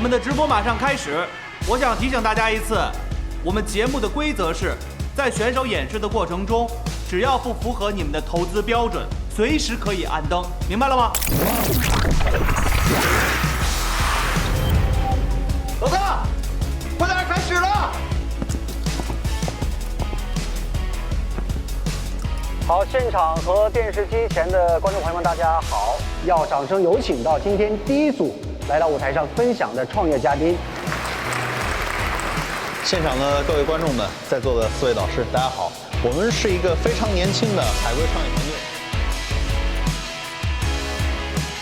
们的直播马上开始，我想提醒大家一次，我们节目的规则是，在选手演示的过程中，只要不符合你们的投资标准，随时可以按灯，明白了吗？老大，快点开始了！好，现场和电视机前的观众朋友们，大家好！要掌声有请到今天第一组来到舞台上分享的创业嘉宾。现场的各位观众们，在座的四位导师，大家好。我们是一个非常年轻的海归创业团队。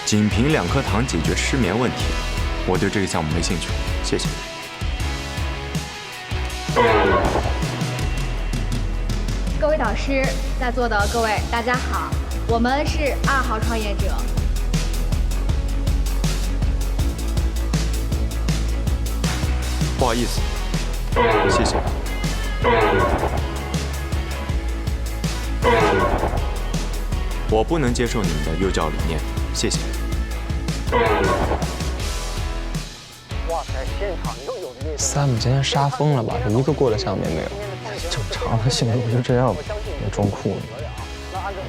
仅凭两颗糖解决失眠问题，我对这个项目没兴趣，谢谢。各位导师，在座的各位，大家好，我们是二号创业者。不好意思，谢谢。我不能接受你们的幼教理念，谢谢。哇塞，现场又有那个 Sam 今天杀疯了吧？一个过的项目也没有。正常的性格不就这样吗？别装酷了。那按照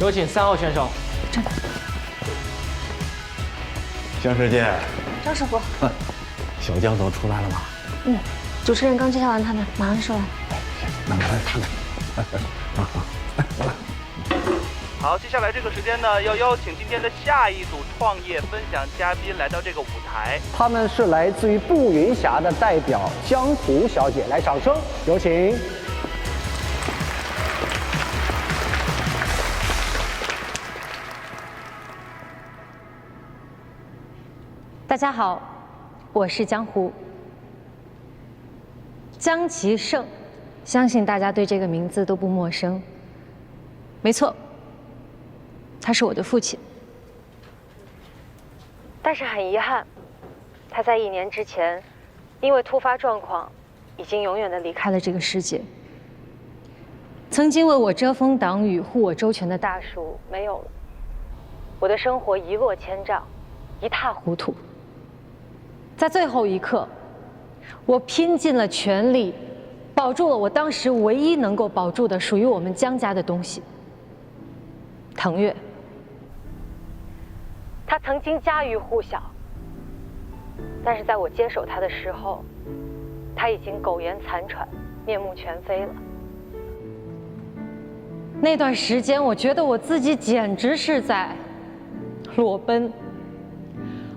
有请三号选手。江世界，张师傅，小江总出来了吗？嗯，主持人刚介绍完他们，马上说来。那我来看看。好，接下来这个时间呢，要邀请今天的下一组创业分享嘉宾来到这个舞台。他们是来自于步云霞的代表江湖小姐，来掌声有请。大家好，我是江湖。江其胜，相信大家对这个名字都不陌生。没错，他是我的父亲。但是很遗憾，他在一年之前，因为突发状况，已经永远的离开了这个世界。曾经为我遮风挡雨、护我周全的大树没有了，我的生活一落千丈，一塌糊涂。在最后一刻，我拼尽了全力，保住了我当时唯一能够保住的属于我们江家的东西——腾越。他曾经家喻户晓，但是在我接手他的时候，他已经苟延残喘，面目全非了。那段时间，我觉得我自己简直是在裸奔。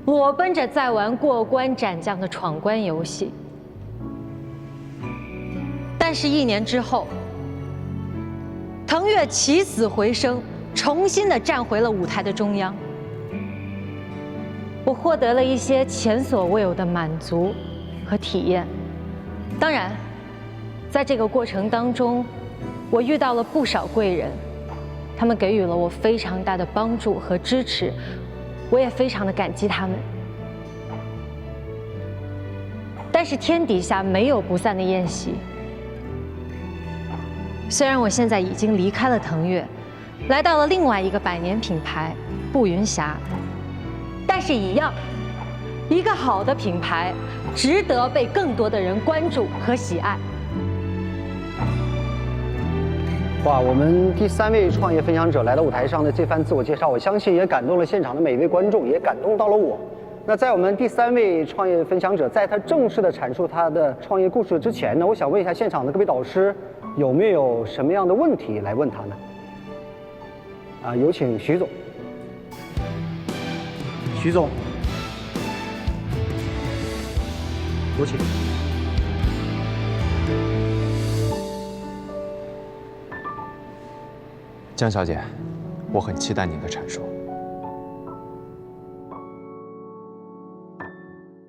我奔着在玩过关斩将的闯关游戏，但是，一年之后，腾越起死回生，重新的站回了舞台的中央。我获得了一些前所未有的满足和体验。当然，在这个过程当中，我遇到了不少贵人，他们给予了我非常大的帮助和支持。我也非常的感激他们，但是天底下没有不散的宴席。虽然我现在已经离开了腾越，来到了另外一个百年品牌步云霞，但是一样，一个好的品牌值得被更多的人关注和喜爱。哇，我们第三位创业分享者来到舞台上的这番自我介绍，我相信也感动了现场的每一位观众，也感动到了我。那在我们第三位创业分享者在他正式的阐述他的创业故事之前呢，我想问一下现场的各位导师，有没有什么样的问题来问他呢？啊，有请徐总。徐总，有请。江小姐，我很期待您的阐述。